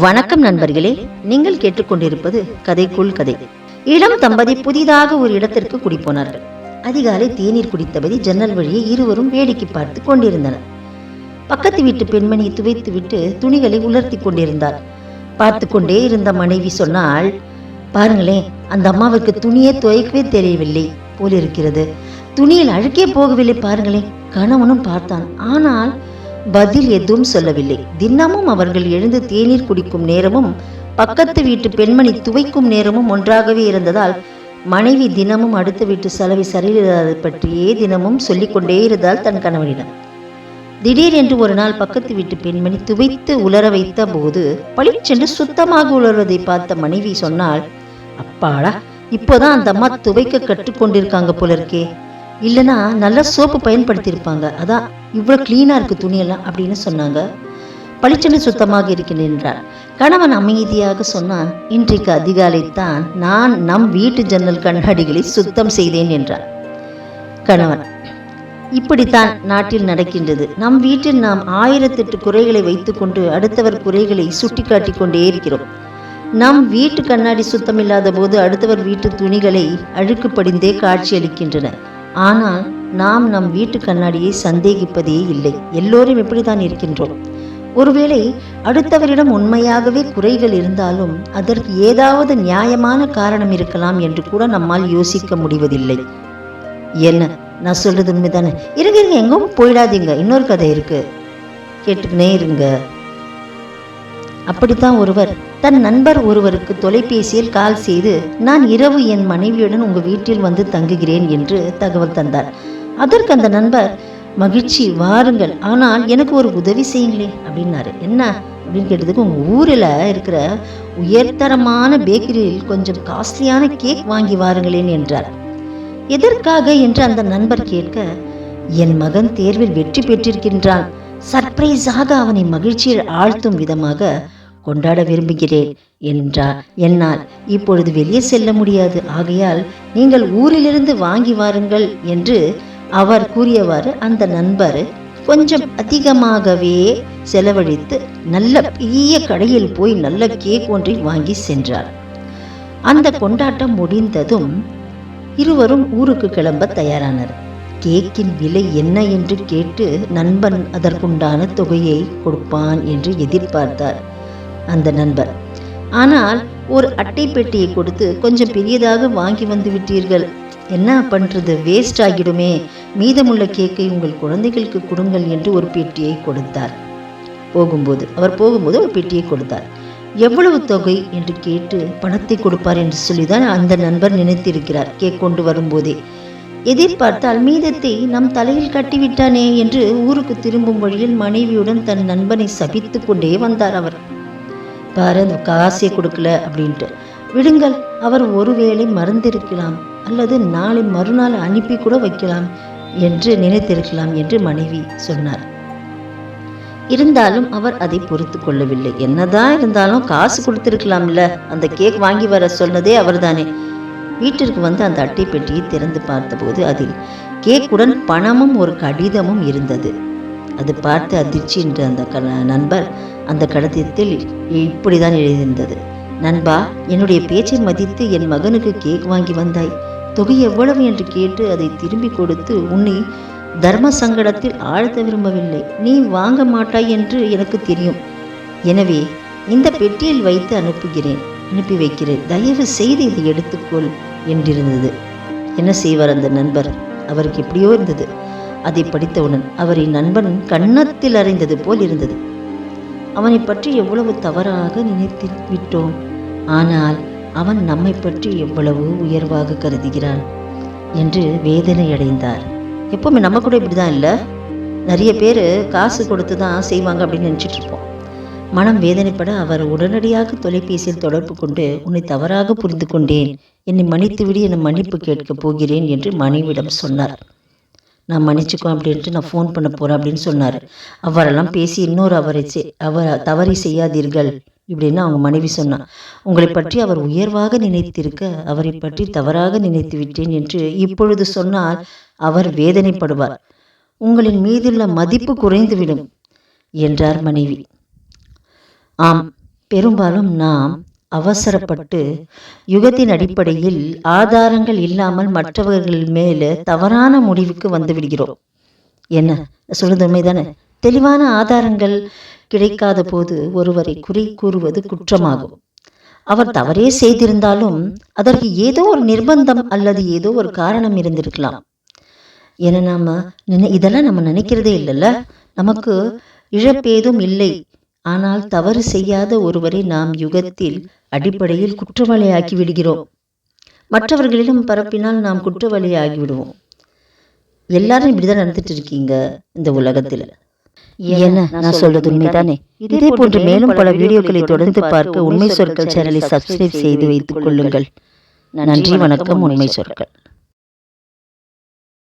வணக்கம் நண்பர்களே நீங்கள் கேட்டுக்கொண்டிருப்பது கதைக்குள் கதை. இளம் தம்பதி புதிதாக ஒரு இடத்திற்கு குடிப்போனார்கள் அதிகாலை தேநீர் குடித்தபடி ஜன்னல் வழியே இருவரும் வேடிக்கை பார்த்து கொண்டிருந்தனர். பக்கத்து வீட்டு பெண்மணி துவைத்துவிட்டு துணிகளை உலர்த்தி கொண்டிருந்தார் பார்த்து கொண்டே இருந்த மனைவி சொன்னால் பாருங்களேன் அந்த அம்மாவுக்கு துணியே துவைக்கவே தெரியவில்லை போலிருக்கிறது. துணியில் அழுக்கே போகவில்லை பாருங்களேன். கணவனும் பார்த்தான். ஆனால் பதில் எதுவும் சொல்லவில்லை. தினமும் அவர்கள் எழுந்து தேநீர் குடிக்கும் நேரமும் பக்கத்து வீட்டு பெண்மணி துவைக்கும் நேரமும் ஒன்றாகவே இருந்ததால் மனைவி தினமும் அடுத்த வீட்டு செலவை சரியில்லாத பற்றியே தினமும் சொல்லிக்கொண்டே இருந்தால் தன் கணவனிடம். திடீரென்று ஒரு நாள் பக்கத்து வீட்டு பெண்மணி துவைத்து உலர வைத்த போது பளிச்சென்று சுத்தமாக உலர்வதை பார்த்த மனைவி சொன்னால் அப்பாடா இப்போதான் அந்த அம்மா துவைக்க கற்றுக்கொண்டிருக்காங்க போல இருக்கே. இல்லைன்னா நல்ல சோப்பு பயன்படுத்தியிருப்பாங்க. அதான் இவ்வளோ க்ளீனாக இருக்கு துணியெல்லாம் அப்படின்னு சொன்னாங்க. பளிச்சென்று சுத்தமாக இருக்கிறேன் என்றார் கணவன் அமைதியாக சொன்னான் இன்றைக்கு அதிகாலைத்தான் நான் நம் வீட்டு ஜன்னல் கண்ணாடிகளை சுத்தம் செய்தேன் என்றார். கணவன் இப்படித்தான் நாட்டில் நடக்கின்றது. நம் வீட்டில் நாம் ஆயிரத்தெட்டு குறைகளை வைத்துக்கொண்டு அடுத்தவர் குறைகளை சுட்டிக்காட்டி கொண்டே இருக்கிறோம். நம் வீட்டு கண்ணாடி சுத்தமில்லாத போது அடுத்தவர் வீட்டு துணிகளை அழுக்கு படிந்தே காட்சியளிக்கின்றன. ஆனால் நாம் நம் வீட்டு கண்ணாடியை சந்தேகிப்பதே இல்லை. எல்லோரும் இப்படித்தான் இருக்கின்றோம். ஒருவேளை அடுத்தவரிடம் உண்மையாகவே குறைகள் இருந்தாலும் அதற்கு ஏதாவது நியாயமான காரணம் இருக்கலாம் என்று கூட நம்மால் யோசிக்க முடிவதில்லை. என்ன? நான் சொல்றது உண்மைதானே? இருங்க இருங்க எங்கும் போயிடாதீங்க. இன்னொரு கதை இருக்கு. கேட்டுக்கினே இருங்க. அப்படித்தான் ஒருவர் தன் நண்பர் ஒருவருக்கு தொலைபேசியில் கால் செய்து நான் இரவு என் மனைவியுடன் உங்கள் வீட்டில் வந்து தங்குகிறேன் என்று தகவல் தந்தார். அதற்கு அந்த நண்பர் மகிழ்ச்சி வாருங்கள். ஆனால் எனக்கு ஒரு உதவி செய்யுங்களே அப்படின்னாரு. என்ன? அப்படின்னு கேட்டதுக்கு உங்கள் ஊரில் இருக்கிற உயர்தரமான பேக்கரியில் கொஞ்சம் காஸ்ட்லியான கேக் வாங்கி வாருங்களேன் என்றார். எதற்காக? என்று அந்த நண்பர் கேட்க என் மகன் தேர்வில் வெற்றி பெற்றிருக்கின்றான். சர்ப்ரைஸாக அவனை மகிழ்ச்சியில் ஆழ்த்தும் விதமாக கொண்டாட விரும்புகிறேன் என்றார் என்னால் இப்பொழுது வெளியே செல்ல முடியாது. ஆகையால் நீங்கள் ஊரிலிருந்து வாங்கி வாருங்கள் என்று அவர் கூறியவாறு அந்த நண்பர் கொஞ்சம் அதிகமாகவே செலவழித்து நல்ல பெரிய கடையில் போய் நல்ல கேக் ஒன்றை வாங்கி சென்றார். அந்த கொண்டாட்டம் முடிந்ததும் இருவரும் ஊருக்கு கிளம்ப தயாரானர். கேக்கின் விலை என்ன என்று கேட்டு நண்பன் அதற்குண்டான தொகையை கொடுப்பான் என்று எதிர்பார்த்தார் அந்த நண்பர். ஆனால் ஒரு அட்டை பெட்டியை கொடுத்து கொஞ்சம் பெரியதாக வாங்கி வந்து விட்டீர்கள். என்ன பண்ணுறது வேஸ்ட் ஆகிடுமே. மீதமுள்ள கேக்கை உங்கள் குழந்தைகளுக்கு கொடுங்கள் என்று ஒரு பெட்டியை கொடுத்தார். போகும்போது அவர் போகும்போது ஒரு பெட்டியை கொடுத்தார். எவ்வளவு தொகை? என்று கேட்டு பணத்தை கொடுப்பார் என்று சொல்லிதான் அந்த நண்பர் நினைத்திருக்கிறார். கேக் கொண்டு வரும்போதே எதிர்பார்த்தால் மீதத்தை நம் தலையில் கட்டிவிட்டானே என்று ஊருக்கு திரும்பும் வழியில் மனைவியுடன் தன் நண்பனை சபித்து கொண்டே வந்தார் அவர். பாரு காசே கொடுக்கல அப்படின்ட்டு. விடுங்கள் அவர் ஒருவேளை மறந்திருக்கலாம் அல்லது நாளை மறுநாள் அனுப்பி கூட வைக்கலாம் என்று நினைத்திருக்கலாம் என்று மனைவி சொன்னார். இருந்தாலும் அவர் அதை பொறுத்து கொள்ளவில்லை. என்னதான் இருந்தாலும் காசு கொடுத்திருக்கலாம்ல. அந்த கேக் வாங்கி வர சொன்னதே அவர்தானே. வீட்டிற்கு வந்து அந்த அட்டை பெட்டியை திறந்து பார்த்தபோது அதில் கேக்குடன் பணமும் ஒரு கடிதமும் இருந்தது. அது பார்த்து அதிர்ச்சி என்ற அந்த க நண்பர் அந்த கடிதத்தில் இப்படிதான் எழுதியிருந்தது. நண்பா என்னுடைய பேச்சை மதித்து என் மகனுக்கு கேக் வாங்கி வந்தாய். தொகை எவ்வளவு? என்று கேட்டு அதை திரும்பி கொடுத்து உன்னை தர்ம சங்கடத்தில் ஆழ்த்த விரும்பவில்லை. நீ வாங்க மாட்டாய் என்று எனக்கு தெரியும். எனவே இந்த பெட்டியில் வைத்து அனுப்புகிறேன் அனுப்பி வைக்கிறேன். தயவு செய்து இதை எடுத்துக்கொள். என்றிருந்தது. என்ன செய்வார் அந்த நண்பர்? அவருக்கு எப்படியோ இருந்தது. அதை படித்தவுடன் அவரின் நண்பன் கன்னத்தில் அறைந்தது போல் இருந்தது. அவனை பற்றி எவ்வளவு தவறாக நினைத்து விட்டோம். ஆனால் அவன் நம்மை பற்றி எவ்வளவு உயர்வாக கருதுகிறான் என்று வேதனை அடைந்தார். எப்பவுமே நம்ம கூட இப்படி தான் இல்லை? நிறைய பேர் காசு கொடுத்து தான் செய்வாங்க அப்படின்னு நினச்சிட்ருப்போம் மனம் வேதனைப்பட அவர் உடனடியாக தொலைபேசியில் தொடர்பு கொண்டு உன்னை தவறாக புரிந்து கொண்டேன். என்னை மன்னித்துவிடு என மன்னிப்பு கேட்கப் போகிறேன் என்று மனைவிடம் சொன்னார். நான் மன்னிச்சுக்கோ அப்படின்ட்டு நான் ஃபோன் பண்ண போகிறேன் அப்படின்னு சொன்னார். அவரெல்லாம் பேசி இன்னொரு அவரை செ- அவர் தவறி செய்யாதீர்கள் இப்படின்னு அவங்க மனைவி சொன்னான் உங்களை பற்றி அவர் உயர்வாக நினைத்திருக்க அவரை பற்றி தவறாக நினைத்து விட்டேன் என்று இப்பொழுது சொன்னால் அவர் வேதனைப்படுவார். உங்களின் மீதுள்ள மதிப்பு குறைந்துவிடும் என்றார் மனைவி. ஆம் பெரும்பாலும் நாம் அவசரப்பட்டு யுகத்தின் அடிப்படையில் ஆதாரங்கள் இல்லாமல் மற்றவர்கள் மேல தவறான முடிவுக்கு வந்து விடுகிறோம். என்ன? சொல்லுது உண்மைதானே தெளிவான ஆதாரங்கள் கிடைக்காத போது ஒருவரை குறை கூறுவது குற்றமாகும். அவர் தவறே செய்திருந்தாலும் அதற்கு ஏதோ ஒரு நிர்பந்தம் அல்லது ஏதோ ஒரு காரணம் இருந்திருக்கலாம். என நாம நினை இதெல்லாம் நம்ம நினைக்கிறதே இல்லைல்ல. நமக்கு இழப்பேதும் இல்லை. ஆனால் தவறு செய்யாத ஒருவரை நாம் யுகத்தில் அடிப்படையில் குற்றவாளியாக்கி விடுகிறோம் மற்றவர்களிடம் பரப்பினால் நாம் குற்றவாளியாகி விடுவோம் எல்லாரும் இப்படிதான் நடந்துட்டு இருக்கீங்க இந்த உலகத்தில். என்ன நான் சொல்றது உண்மைதானே? இதே போன்று மேலும் பல வீடியோக்களை தொடர்ந்து பார்க்க உண்மை சொற்கள் சேனலை சப்ஸ்கிரைப் செய்து வைத்துக் கொள்ளுங்கள். நன்றி வணக்கம் உண்மை சொற்கள்.